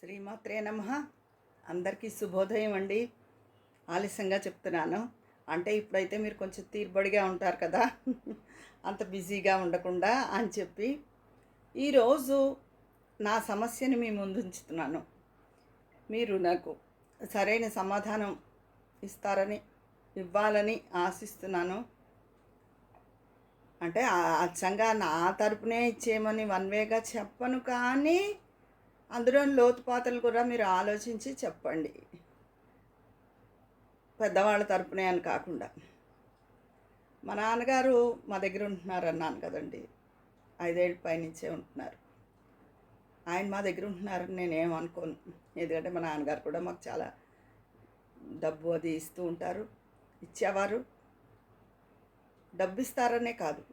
శ్రీమాత్రే నమ. అందరికీ శుభోదయం అండి. ఆలస్యంగా చెప్తున్నాను. అంటే ఇప్పుడైతే మీరు కొంచెం తీర్బడిగా ఉంటారు కదా. అంత బిజీగా ఉండకుండా అని చెప్పి ఈరోజు నా సమస్యని మీ ముందు ఉంచుతున్నాను. మీరు నాకు సరైన సమాధానం ఇస్తారని ఇవ్వాలని ఆశిస్తున్నాను. అంటే ఆ- అచ్చంగా నా తరపునే ఇచ్చేయమని వన్ వేగా చెప్పను కానీ అందులో లోతుపాతలు కూడా మీరు ఆలోచించి చెప్పండి. పెద్దవాళ్ళ తరపునే అని కాకుండా. మా నాన్నగారు మా దగ్గర ఉంటున్నారు అన్నాను కదండి. ఐదేళ్ళ పైనుంచే ఉంటున్నారు. ఆయన మా దగ్గర ఉంటున్నారని నేనేమనుకోను ఎందుకంటే మా నాన్నగారు కూడా మాకు చాలా డబ్బు అది ఇస్తూ ఉంటారు. ఇచ్చేవారు. డబ్బు ఇస్తారనే కాదు.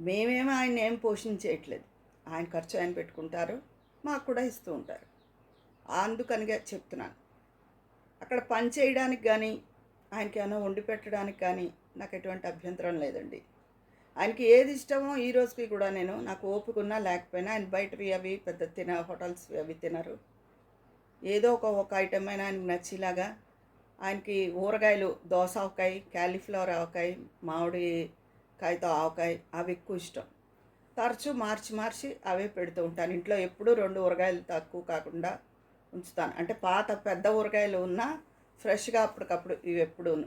మేమేమో ఆయన ఏం పోషించేయట్లేదు. ఆయన ఖర్చు ఆయన పెట్టుకుంటారు మాకు కూడా ఇస్తూ ఉంటారు. అందుకనిగా చెప్తున్నాను. అక్కడ పని చేయడానికి కానీ ఆయనకి ఏమైనా వండి పెట్టడానికి కానీ నాకు ఎటువంటి అభ్యంతరం లేదండి. ఆయనకి ఏది ఇష్టమో ఈ రోజుకి కూడా నేను నాకు ఓపిక ఉన్నా లేకపోయినా ఆయన బయటవి అవి పెద్ద తిన హోటల్స్ అవి తినరు. ఏదో ఒక ఒక ఐటమ్ అయినా ఆయనకు నచ్చేలాగా ఆయనకి ఊరగాయలు దోస ఆవకాయ క్యాలీఫ్లవర్ ఆవకాయ మామిడి కాయతో ఆవకాయ అవి ఎక్కువ ఇష్టం. తరచూ మార్చి మార్చి అవే పెడుతూ ఉంటాను. ఇంట్లో ఎప్పుడూ రెండు ఊరగాయలు తక్కువ కాకుండా ఉంచుతాను. అంటే పాత పెద్ద ఊరగాయలు ఉన్నా ఫ్రెష్గా అప్పటికప్పుడు ఇవి ఎప్పుడూను.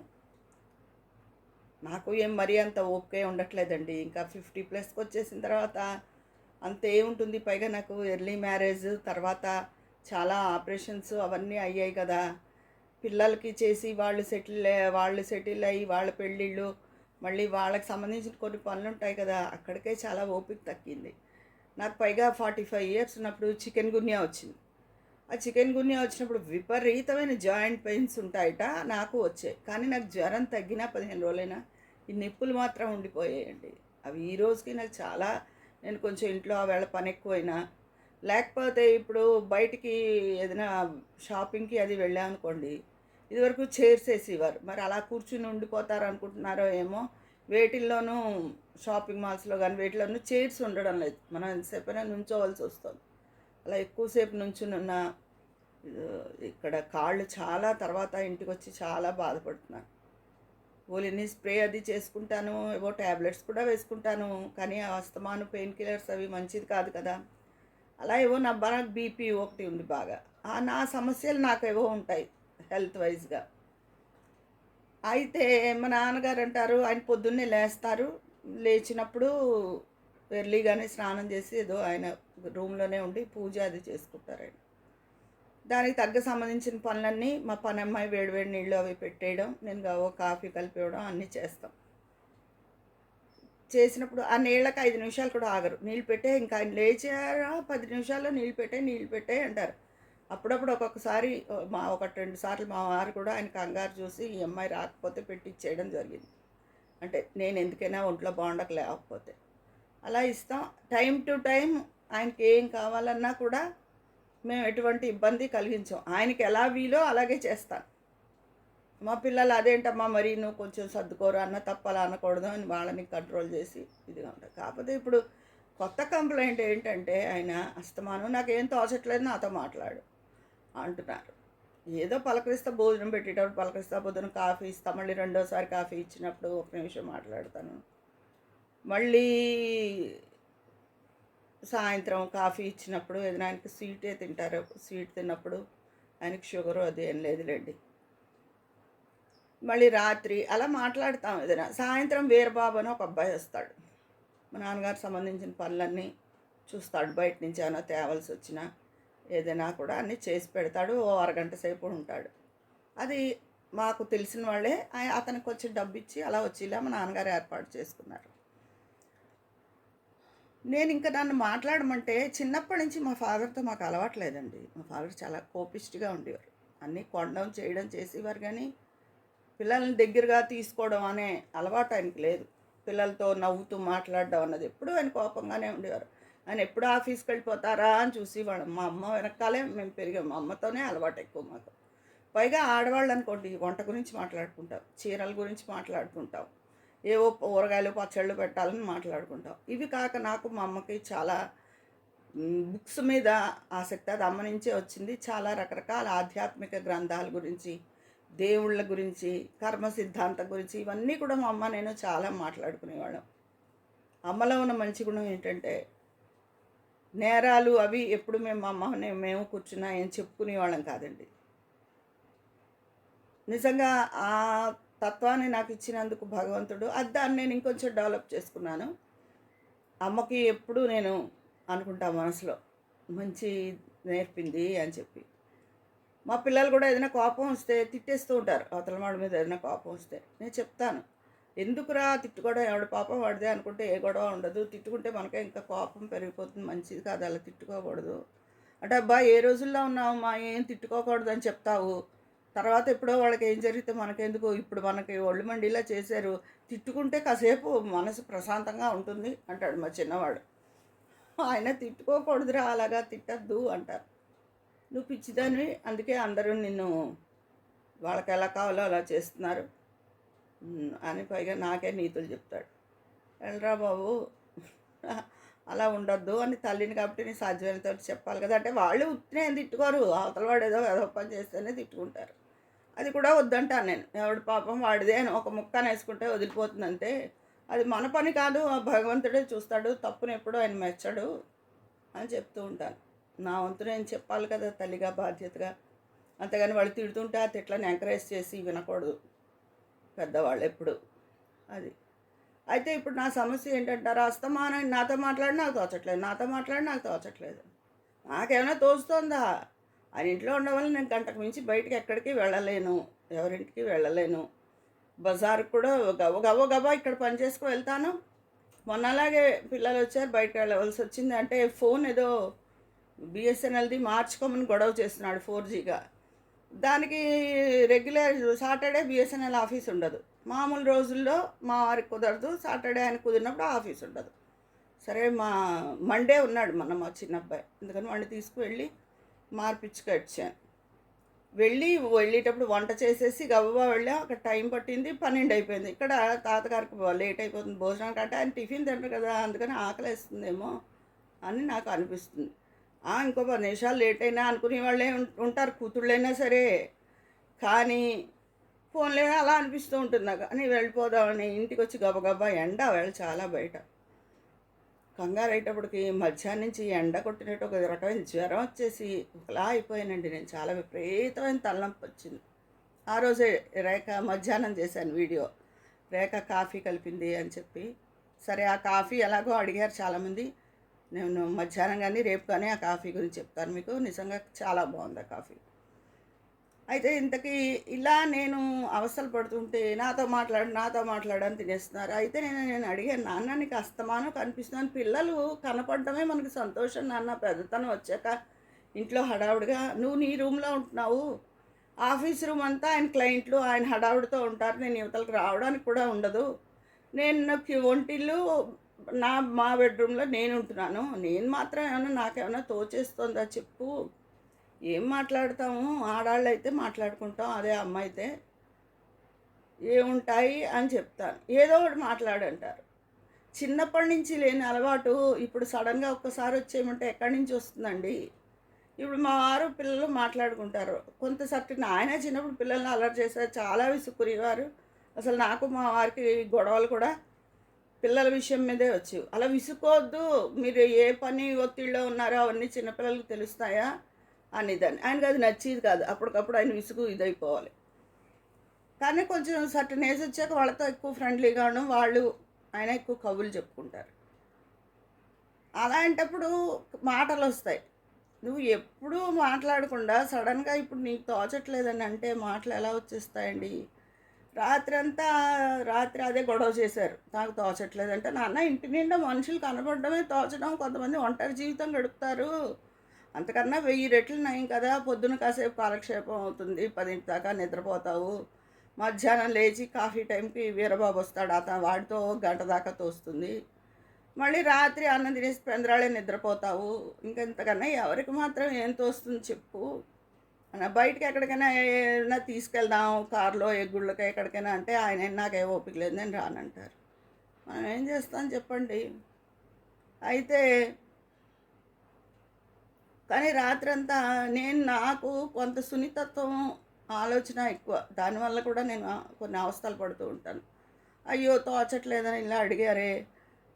నాకు ఏం మరీ అంత ఓకే ఉండట్లేదండి. ఇంకా ఫిఫ్టీ ప్లస్కి వచ్చేసిన తర్వాత అంత ఏముంటుంది పైగా నాకు ఎర్లీ మ్యారేజ్ తర్వాత చాలా ఆపరేషన్స్ అవన్నీ అయ్యాయి కదా. పిల్లలకి చేసి వాళ్ళు సెటిల్ వాళ్ళు సెటిల్ అయ్యి వాళ్ళ పెళ్ళిళ్ళు మళ్ళీ వాళ్ళకి సంబంధించిన కొన్ని పనులు ఉంటాయి కదా అక్కడికే చాలా ఓపిక తగ్గింది. నాకు పైగా ఫార్టీ ఫైవ్ ఇయర్స్ ఉన్నప్పుడు చికెన్ గున్యా వచ్చింది. ఆ చికెన్ గున్యా వచ్చినప్పుడు విపరీతమైన జాయింట్ పెయిన్స్ ఉంటాయట నాకు వచ్చాయి. కానీ నాకు జ్వరం తగ్గినా పదిహేను రోజులైనా ఈ నిప్పులు మాత్రం ఉండిపోయాయండి. అవి ఈ రోజుకి నాకు చాలా నేను కొంచెం ఇంట్లో ఆ వేళ పని ఎక్కువైనా లేకపోతే ఇప్పుడు బయటికి ఏదైనా షాపింగ్కి అది వెళ్ళామనుకోండి ఇదివరకు చైర్స్ వేసేవారు మరి అలా కూర్చుని ఉండిపోతారు అనుకుంటున్నారో ఏమో వేటిల్లోనూ షాపింగ్ మాల్స్లో కానీ వేటిలోనూ చైర్స్ ఉండడం లేదు. మనం ఎంతసేపైనా నుంచోవలసి వస్తుంది. అలా ఎక్కువసేపు నుంచునున్న ఇక్కడ కాళ్ళు చాలా తర్వాత ఇంటికి వచ్చి చాలా బాధపడుతున్నాను ఓలిని స్ప్రే అది చేసుకుంటాను ఏవో ట్యాబ్లెట్స్ కూడా వేసుకుంటాను కానీ ఆ అస్తమాను పెయిన్ కిల్లర్స్ అవి మంచిది కాదు కదా. అలా ఏవో నా బాగా బీపీ ఒకటి ఉంది బాగా. నా సమస్యలు నాకు ఏవో ఉంటాయి. హెల్త్ వైజ్గా అయితే మా నాన్నగారు అంటారు ఆయన పొద్దున్నే లేస్తారు. లేచినప్పుడు ఎర్లీగానే స్నానం చేసి ఏదో ఆయన రూమ్లోనే ఉండి పూజ అది చేసుకుంటారు ఆయన. దానికి తగ్గ సంబంధించిన పనులన్నీ మా పని అమ్మాయి వేడివేడి నీళ్ళు అవి పెట్టేయడం నేను కావో కాఫీ కలిపివ్వడం అన్నీ చేస్తాం. చేసినప్పుడు ఆ నీళ్ళకి ఐదు నిమిషాలు కూడా ఆగరు. నీళ్ళు పెట్టే ఇంకా ఆయన లేచారా పది నిమిషాల్లో నీళ్ళు పెట్టే నీళ్ళు పెట్టే అంటారు. అప్పుడప్పుడు ఒక్కొక్కసారి మా ఒకటి రెండు సార్లు మా వారు కూడా ఆయన కంగారు చూసి ఈ అమ్మాయి రాకపోతే పెట్టిచ్చేయడం జరిగింది. అంటే నేను ఎందుకైనా ఒంట్లో బాగుండక లేకపోతే అలా ఇస్తాం. టైం టు టైం ఆయనకి ఏం కావాలన్నా కూడా మేము ఎటువంటి ఇబ్బంది కలిగించాం. ఆయనకి ఎలా వీలో అలాగే చేస్తాను. మా పిల్లలు అదేంటమ్మా మరి నువ్వు కొంచెం సర్దుకోరు అన్న తప్పలా అనకూడదు అని వాళ్ళని కంట్రోల్ చేసి ఇదిగా ఉంటుంది కాకపోతే ఇప్పుడు కొత్త కంప్లైంట్ ఏంటంటే ఆయన అస్తమానం నాకేం తోచట్లేదు నాతో మాట్లాడు. అంటున్నారు. ఏదో పలకరిస్తా భోజనం పెట్టేటప్పుడు పలకరిస్తా పొద్దున కాఫీ ఇస్తా మళ్ళీ రెండోసారి కాఫీ ఇచ్చినప్పుడు ఒక నిమిషం మాట్లాడతాను. మళ్ళీ సాయంత్రం కాఫీ ఇచ్చినప్పుడు ఏదైనా ఆయనకి స్వీటే తింటారు స్వీట్ తిన్నప్పుడు ఆయనకి షుగరు అది ఏం లేదులేండి. మళ్ళీ రాత్రి అలా మాట్లాడతాం ఏదైనా. సాయంత్రం వీరబాబు అని ఒక అబ్బాయి వస్తాడు. మా నాన్నగారు సంబంధించిన పనులన్నీ చూస్తాడు. బయట నుంచి ఏమైనా తేవలసి వచ్చినా ఏదైనా కూడా అన్నీ చేసి పెడతాడు ఓ అరగంట సేపు ఉంటాడు. అది మాకు తెలిసిన వాళ్ళే అతనికి కొంచెం డబ్బు ఇచ్చి అలా వచ్చి ఇలా మా నాన్నగారు ఏర్పాటు చేసుకున్నారు. నేను ఇంకా నన్ను మాట్లాడమంటే చిన్నప్పటి నుంచి మా ఫాదర్తో మాకు అలవాట్లేదండి మా ఫాదర్ చాలా కోపిస్ట్గా ఉండేవారు. అన్నీ కొనడం చేయడం చేసేవారు కానీ పిల్లల్ని దగ్గరగా తీసుకోవడం అనే అలవాటు ఆయనకి లేదు. పిల్లలతో నవ్వుతూ మాట్లాడడం అన్నది ఎప్పుడూ ఆయన కోపంగానే ఉండేవారు. ఆయన ఎప్పుడు ఆఫీస్కి వెళ్ళిపోతారా అని చూసేవాళ్ళం మా అమ్మ వెనకాలే మేము పెరిగాం మా అమ్మతోనే అలవాటు ఎక్కువ మాకు. పైగా ఆడవాళ్ళు అనుకోండి వంట గురించి మాట్లాడుకుంటాం చీరల గురించి మాట్లాడుకుంటాం ఏవో ఊరగాయలు పచ్చళ్ళు పెట్టాలని మాట్లాడుకుంటాం. ఇవి కాక నాకు మా అమ్మకి చాలా బుక్స్ మీద ఆసక్తి అది అమ్మ నుంచే వచ్చింది. చాలా రకరకాల ఆధ్యాత్మిక గ్రంథాల గురించి దేవుళ్ళ గురించి కర్మ సిద్ధాంతం గురించి ఇవన్నీ కూడా మా అమ్మ నేను చాలా మాట్లాడుకునేవాళ్ళం. అమ్మలో ఉన్న మంచి గుణం ఏంటంటే నేరాలు అవి ఎప్పుడు మేము అమ్మని అమ్మ మేము కూర్చున్నా ఏం చెప్పుకునేవాళ్ళం కాదండి. నిజంగా ఆ తత్వాన్ని నాకు ఇచ్చినందుకు భగవంతుడు అది దాన్ని నేను ఇంకొంచెం డెవలప్ చేసుకున్నాను. అమ్మకి ఎప్పుడు నేను అనుకుంటా మనసులో మంచి నేర్పింది అని చెప్పి. మా పిల్లలు కూడా ఏదైనా కోపం వస్తే తిట్టేస్తూ ఉంటారు అవతల మీద ఏదైనా కోపం వస్తే. నేను చెప్తాను. ఎందుకురా తిట్టుకోవడం? ఎవడ పాపం వాడిదే అనుకుంటే ఏ గొడవ ఉండదు. తిట్టుకుంటే మనకే ఇంకా కోపం పెరిగిపోతుంది. మంచిది కాదు అలా తిట్టుకోకూడదు. అంటే అబ్బా ఏ రోజుల్లో ఉన్నావు మా ఏం తిట్టుకోకూడదు అని చెప్తావు? తర్వాత ఎప్పుడో వాళ్ళకి ఏం జరిగితే మనకెందుకు? ఇప్పుడు మనకి ఒళ్ళు మండిలా చేశారు. తిట్టుకుంటే కాసేపు మనసు ప్రశాంతంగా ఉంటుంది అంటాడు మా చిన్నవాడు. ఆయన తిట్టుకోకూడదురా అలాగా తిట్టద్దు అంటారు. నువ్వు పిచ్చిదానివి అందుకే అందరూ నిన్ను వాళ్ళకి ఎలా కావాలో అలా చేస్తున్నారు. అని పైగా నాకే నీతులు చెప్తాడు. వెళ్ళరా బాబు అలా ఉండొద్దు అని తల్లిని కాబట్టి నేను సాధ్యమైనంత చెప్పాలి కదా. అంటే వాళ్ళు ఉత్తినే తిట్టుకోరు అవతల వాడు ఏదో ఏదో పని చేస్తేనే తిట్టుకుంటారు. అది కూడా వద్దంటాను నేను. ఎవడు పాపం వాడిదే అని ఒక ముక్కను వేసుకుంటే వదిలిపోతుందంటే అది మన పని కాదు ఆ భగవంతుడే చూస్తాడు తప్పును ఎప్పుడూ ఆయన మెచ్చడు అని చెప్తూ ఉంటాను. నా వంతు నేను చెప్పాలి కదా తల్లిగా బాధ్యతగా. అంతేగాని వాళ్ళు తిడుతుంటే ఆ తిట్లని ఎంకరేజ్ చేసి వినకూడదు. పెద్దవాళ్ళు ఎప్పుడు అది. అయితే ఇప్పుడు నా సమస్య ఏంటంటారు? అస్తమానం నాతో మాట్లాడి నాకు తోచట్లేదు. నాతో మాట్లాడి నాకు తోచట్లేదు. నాకేమైనా తోస్తుందా? ఆయన ఇంట్లో ఉండవల్ల నేను గంటకు మించి బయటకు ఎక్కడికి వెళ్ళలేను. ఎవరింటికి వెళ్ళలేను. బజార్కి కూడా గవ గవ గవ ఇక్కడ పని చేసుకు వెళ్తాను. మొన్న అలాగే పిల్లలు వచ్చారు బయటకు వెళ్ళవలసి వచ్చింది. అంటే ఫోన్ ఏదో బిఎస్ఎన్ఎల్ది మార్చుకోమని గొడవ చేస్తున్నాడు ఫోర్ జీగా. దానికి రెగ్యులర్ సాటర్డే బిఎస్ఎన్ఎల్ ఆఫీస్ ఉండదు. మామూలు రోజుల్లో మా వారికి కుదరదు సాటర్డే ఆయన కుదిరినప్పుడు ఆఫీస్ ఉండదు. సరే మా మండే ఉన్నాడు మన మా చిన్న అబ్బాయి. అందుకని వాడిని తీసుకువెళ్ళి మార్పించుకొచ్చాను వెళ్ళి వెళ్ళేటప్పుడు వంట చేసేసి గబగబా వెళ్ళాం. అక్కడ టైం పట్టింది పన్నెండు అయిపోయింది. ఇక్కడ తాతగారికి లేట్ అయిపోతుంది. భోజనానికి అంటే ఆయన టిఫిన్ తింటారు కదా అందుకని ఆకలి వేస్తుందేమో అని నాకు అనిపిస్తుంది. ఇంకో పది నిమిషాలు లేట్ అయినా అనుకునే వాళ్ళే ఉం- ఉంటారు కూతుళ్ళైనా సరే. కానీ ఫోన్లే అలా అనిపిస్తూ ఉంటుంది నాకు. అని వెళ్ళిపోదామని. ఇంటికి వచ్చి గబగబా ఎండ వేళ చాలా బయట. కంగారు అయ్యేటప్పటికి మధ్యాహ్నం నుంచి ఎండ కొట్టినట్టు ఒక రకమైన జ్వరం వచ్చేసి ఒకలా అయిపోయానండి. నేను చాలా విపరీతమైన తలనొప్పి వచ్చింది. ఆ రోజే రేఖ మధ్యాహ్నం చేశాను వీడియో. రేఖ కాఫీ కలిపింది అని చెప్పి. సరే ఆ కాఫీ ఎలాగో అడిగారు చాలామంది. నేను మధ్యాహ్నం కానీ రేపు కానీ ఆ కాఫీ గురించి చెప్తాను మీకు. నిజంగా చాలా బాగుంది ఆ కాఫీ. అయితే ఇంతకీ ఇలా నేను అవస్థలు పడుతుంటే నాతో మాట్లాడు నాతో మాట్లాడని తినేస్తున్నారు. అయితే నేను నేను అడిగాను నాన్న నీకు అస్తమానం కనిపిస్తున్నాను పిల్లలు కనపడటమే మనకు సంతోషం నాన్న. పెద్దతనం వచ్చాక ఇంట్లో హడావుడిగా నువ్వు నీ రూమ్లో ఉంటున్నావు. ఆఫీస్ రూమ్ అంతా ఆయన క్లయింట్లు ఆయన హడావుడితో ఉంటారు. నేను యువతలకు రావడానికి కూడా ఉండదు. నేను నాకు ఒంటిల్లు నా మా బెడ్రూమ్లో నేను ఉంటున్నాను నేను మాత్రం ఏమైనా నాకేమైనా తోచేస్తుందా చెప్పు. ఏం మాట్లాడతాము? ఆడాళ్ళు అయితే మాట్లాడుకుంటాం అదే అమ్మ అయితే ఏముంటాయి అని చెప్తాను. ఏదో ఒకటి మాట్లాడంటారు. చిన్నప్పటి నుంచి లేని అలవాటు ఇప్పుడు సడన్గా ఒక్కసారి వచ్చేయమంటే ఎక్కడి నుంచి వస్తుందండి? ఇప్పుడు మా వారు పిల్లలు మాట్లాడుకుంటారు. కొంత సర్టిన ఆయన చిన్నప్పుడు పిల్లల్ని అలర్ట్ చేశారు చాలా విసుక్కునేవారు. అసలు నాకు మా వారికి గొడవలు కూడా పిల్లల విషయం మీదే వచ్చి. అలా విసుకోవద్దు మీరు ఏ పని ఒత్తిడిలో ఉన్నారో అవన్నీ చిన్నపిల్లలకు తెలుస్తాయా? అని దాన్ని. ఆయనకు అది నచ్చేది కాదు. అప్పటికప్పుడు ఆయన విసుగు ఇదైపోవాలి. కానీ కొంచెం సర్టన్ ఏజ్ వచ్చాక వాళ్ళతో ఎక్కువ ఫ్రెండ్లీగా ఉండడం వాళ్ళు ఆయన ఎక్కువ కబుర్లు చెప్పుకుంటారు. అలాంటప్పుడు మాటలు వస్తాయి నువ్వు ఎప్పుడూ మాట్లాడకుండా సడన్గా ఇప్పుడు నీకు తోచట్లేదని అంటే మాటలు ఎలా వచ్చేస్తాయండి? రాత్రి అంతా రాత్రి అదే గొడవ చేశారు. నాకు తోచట్లేదంటే. నాన్న ఇంటి నిండా మనుషులు కనపడడమే తోచడం. కొంతమంది ఒంటరి జీవితం గడుపుతారు. అంతకన్నా వెయ్యి రెట్లు నయం కదా. పొద్దున కాసేపు కాలక్షేపం అవుతుంది. పదింటి దాకా నిద్రపోతావు. మధ్యాహ్నం లేచి కాఫీ టైంకి వీరబాబు వస్తాడు. అతను వాడితో గంట దాకా తోస్తుంది. మళ్ళీ రాత్రి అన్నం తినేసి పెందరాళే నిద్రపోతావు. ఇంకెంతకన్నా ఎవరికి మాత్రం ఏం తోస్తుంది చెప్పు. బయటకి ఎక్కడికైనా ఏదైనా తీసుకెళ్దాం కారులో ఏ గుళ్ళకి ఎక్కడికైనా అంటే ఆయన నాకే ఓపిక లేదు నేను రానంటారు. మనం ఏం చేస్తాం చెప్పండి? అయితే కానీ రాత్రంతా నేను నాకు కొంత సున్నితత్వం ఆలోచన ఎక్కువ. దానివల్ల కూడా నేను కొన్ని అవస్థలు పడుతూ ఉంటాను. అయ్యో తోచట్లేదని ఇలా అడిగారే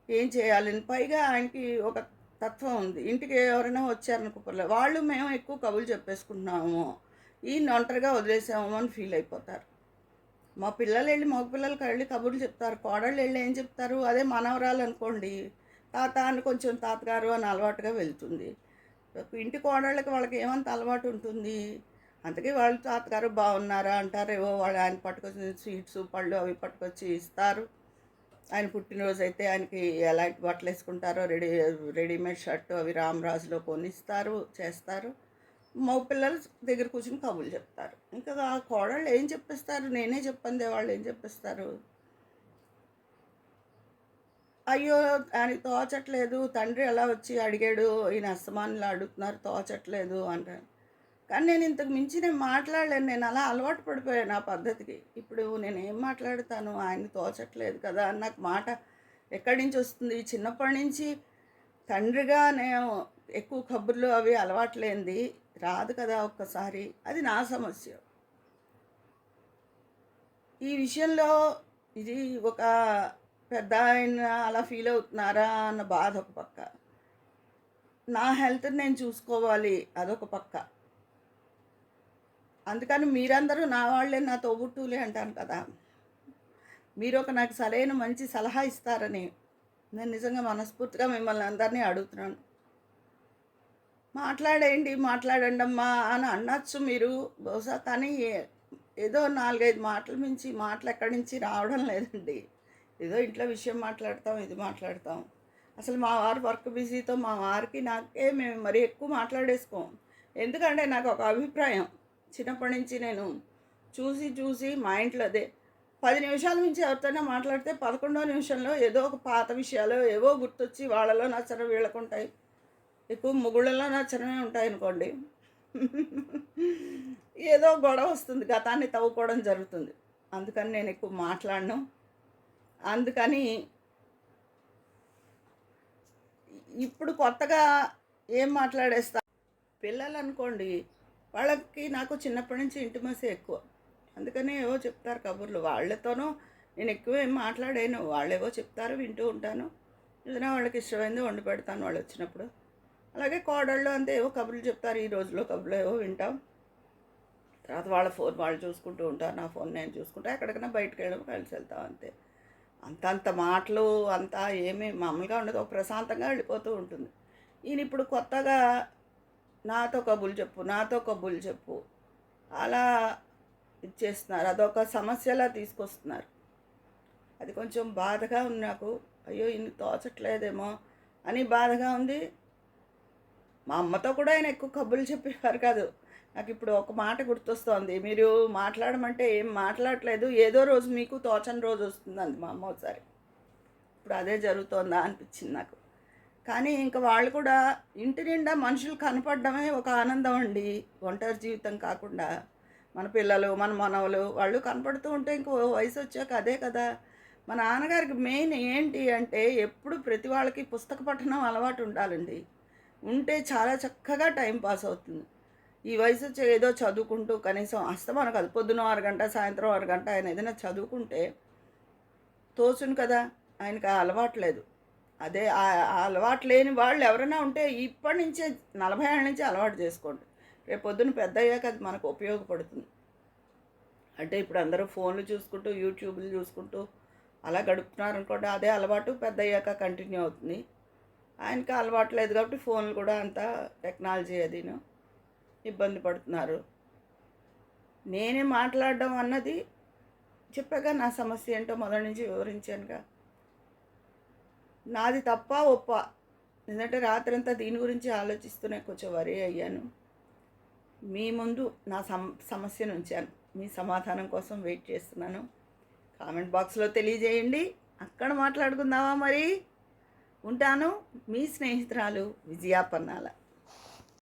ఏం చేయాలని పైగా ఆయనకి ఒక తత్వం ఉంది. ఇంటికి ఎవరైనా వచ్చారనుకో వాళ్ళు మేము ఎక్కువ కబుర్లు చెప్పేసుకుంటున్నాము. ఈయన ఒంటరిగా వదిలేసాము అని ఫీల్ అయిపోతారు. మా పిల్లలు వెళ్ళి మగ పిల్లలకి వెళ్ళి కబుర్లు చెప్తారు. కోడళ్ళు వెళ్ళి ఏం చెప్తారు? అదే మనవరాలు అనుకోండి. తాత అని కొంచెం తాతగారు అని అలవాటుగా వెళ్తుంది. ఇంటి కోడళ్ళకి వాళ్ళకి ఏమంత అలవాటు ఉంటుంది? అందుకే వాళ్ళు తాతగారు బాగున్నారా అంటారు. ఏవో వాళ్ళు ఆయన పట్టుకొచ్చి స్వీట్స్ పళ్ళు అవి పట్టుకొచ్చి ఇస్తారు. ఆయన పుట్టినరోజు అయితే ఆయనకి ఎలాంటి బట్టలు వేసుకుంటారో రెడీ రెడీమేడ్ షర్ట్ అవి రామరాజులో కొనిస్తారు చేస్తారు. మగ పిల్లలు దగ్గర కూర్చుని కబుర్లు చెప్తారు. ఇంకా ఆ కోడళ్ళు ఏం చెప్పిస్తారు? నేనే చెప్పందే వాళ్ళు ఏం చెప్పిస్తారు? అయ్యో ఆయనకి తోచట్లేదు తండ్రి ఎలా వచ్చి అడిగాడు ఈయన అస్తమానులు అడుగుతున్నారు తోచట్లేదు అంటారు. కానీ నేను ఇంతకు మించి నేను మాట్లాడలేను. నేను అలా అలవాటు పడిపోయాను ఆ పద్ధతికి. ఇప్పుడు నేను ఏం మాట్లాడతాను? ఆయన తోచట్లేదు కదా అని నాకు మాట ఎక్కడి నుంచి వస్తుంది? చిన్నప్పటి నుంచి తండ్రిగా నేను ఎక్కువ కబుర్లు అవి అలవాట్లేంది రాదు కదా ఒక్కసారి. అది నా సమస్య. ఈ విషయంలో ఇది ఒక పెద్ద ఆయన అలా ఫీల్ అవుతున్నారా అన్న బాధ ఒక పక్క. నా హెల్త్ నేను చూసుకోవాలి అదొక పక్క. అందుకని మీరందరూ నా వాళ్ళే నా తోబుట్టులే అంటాను కదా. మీరు ఒక నాకు సరైన మంచి సలహా ఇస్తారని నేను నిజంగా మనస్ఫూర్తిగా మిమ్మల్ని అందరినీ అడుగుతున్నాను. మాట్లాడేయండి మాట్లాడండి అమ్మా అని అనొచ్చు మీరు. బహుశా కానీ ఏదో నాలుగైదు మాటల మించి మాటలు ఎక్కడి నుంచి రావడం లేదండి. ఏదో ఇంట్లో విషయం మాట్లాడతాం ఇది మాట్లాడతాం. అసలు మా వారు వర్క్ బిజీతో మా వారికి నాకే మేము మరీ ఎక్కువ మాట్లాడేసుకోం. ఎందుకంటే నాకు ఒక అభిప్రాయం. చిన్నప్పటి నుంచి నేను చూసి చూసి మా ఇంట్లో అదే పది నిమిషాల నుంచి ఎవరితోనే మాట్లాడితే పదకొండో నిమిషంలో ఏదో ఒక పాత విషయాలు ఏవో గుర్తొచ్చి వాళ్ళలో నచ్చడం వీళ్ళకు ఉంటాయి ఎక్కువ ముగుళ్ళలో నచ్చడమే ఉంటాయి అనుకోండి. ఏదో గొడవ వస్తుంది గతాన్ని తవ్వుకోవడం జరుగుతుంది. అందుకని నేను ఎక్కువ మాట్లాడను. అందుకని ఇప్పుడు కొత్తగా ఏం మాట్లాడేస్తా పిల్లలు అనుకోండి వాళ్ళకి నాకు చిన్నప్పటి నుంచి ఇంటిమసీ ఎక్కువ. అందుకనే ఏవో చెప్తారు కబుర్లు. వాళ్ళతోనూ నేను ఎక్కువ ఏం మాట్లాడాను. వాళ్ళేవో చెప్తారు వింటూ ఉంటాను. ఏదైనా వాళ్ళకి ఇష్టమైంది వండి పెడతాను వాళ్ళు వచ్చినప్పుడు. అలాగే కోడళ్ళు అంతే ఏవో కబుర్లు చెప్తారు. ఈ రోజులో కబుర్లు ఏవో వింటాం. తర్వాత వాళ్ళ ఫోన్ వాళ్ళు చూసుకుంటూ ఉంటారు. నా ఫోన్ నేను చూసుకుంటా. ఎక్కడికైనా బయటకు వెళ్ళడం కలిసి వెళ్తాం అంతే. అంత అంత మాటలు అంతా ఏమీ మామూలుగా ఉండదు. ఒక ప్రశాంతంగా వెళ్ళిపోతూ ఉంటుంది. ఈయన ఇప్పుడు కొత్తగా నాతో కబుల్ చెప్పు నాతో కబుల్ చెప్పు. అలా ఇచ్చేస్తున్నారు. అదొక సమస్యలా తీసుకొస్తున్నారు. అది కొంచెం బాధగా ఉంది నాకు. అయ్యో ఇన్ని తోచట్లేదేమో అని బాధగా ఉంది. మా అమ్మతో కూడా ఆయన ఎక్కువ కబుర్లు చెప్పేవారు కాదు. నాకు ఇప్పుడు ఒక మాట గుర్తొస్తోంది. మీరు మాట్లాడమంటే ఏం మాట్లాడట్లేదు. ఏదో రోజు మీకు తోచని రోజు వస్తుందండి మా అమ్మ ఒకసారి. ఇప్పుడు అదే జరుగుతోందా అనిపించింది నాకు. కానీ ఇంకా వాళ్ళు కూడా ఇంటి నిండా మనుషులు కనపడడమే ఒక ఆనందం అండి. ఒంటరి జీవితం కాకుండా మన పిల్లలు మన మనవలు వాళ్ళు కనపడుతూ ఉంటే ఇంకో వయసు వచ్చాక అదే కదా. మా నాన్నగారికి మెయిన్ ఏంటి అంటే ఎప్పుడు ప్రతి వాళ్ళకి పుస్తక పఠనం అలవాటు ఉండాలండి. ఉంటే చాలా చక్కగా టైం పాస్ అవుతుంది. ఈ వయసు వచ్చి ఏదో చదువుకుంటూ కనీసం అస్తమానం కాదు పొద్దున అరగంట సాయంత్రం అరగంట ఆయన ఏదైనా చదువుకుంటే తోచును కదా. ఆయనకి అలవాటు లేదు. అదే అలవాటు లేని వాళ్ళు ఎవరైనా ఉంటే ఇప్పటి నుంచే నలభై ఏళ్ళ నుంచి అలవాటు చేసుకోండి. రేపు పొద్దున పెద్ద అయ్యాక అది మనకు ఉపయోగపడుతుంది. అంటే ఇప్పుడు అందరూ ఫోన్లు చూసుకుంటూ యూట్యూబ్లు చూసుకుంటూ అలా గడుపుతున్నారు అనుకోండి అదే అలవాటు పెద్ద అయ్యాక కంటిన్యూ అవుతుంది. ఆయనకి అలవాటు లేదు కాబట్టి ఫోన్లు కూడా అంత టెక్నాలజీ అదిను ఇబ్బంది పడుతున్నారు. నేనే మాట్లాడడం అన్నది చెప్పాక నా సమస్య ఏంటో మొదటి నుంచి వివరించానుగా. నాది తప్ప ఒప్ప. ఎందుకంటే రాత్రంతా దీని గురించి ఆలోచిస్తూనే కొంచెం వరి అయ్యాను. మీ ముందు నా సమ సమస్యను ఉంచాను. మీ సమాధానం కోసం వెయిట్ చేస్తున్నాను. కామెంట్ బాక్స్లో తెలియజేయండి. అక్కడ మాట్లాడుకుందామా మరి? ఉంటాను. మీ స్నేహితురాలు విజయాపన్నాల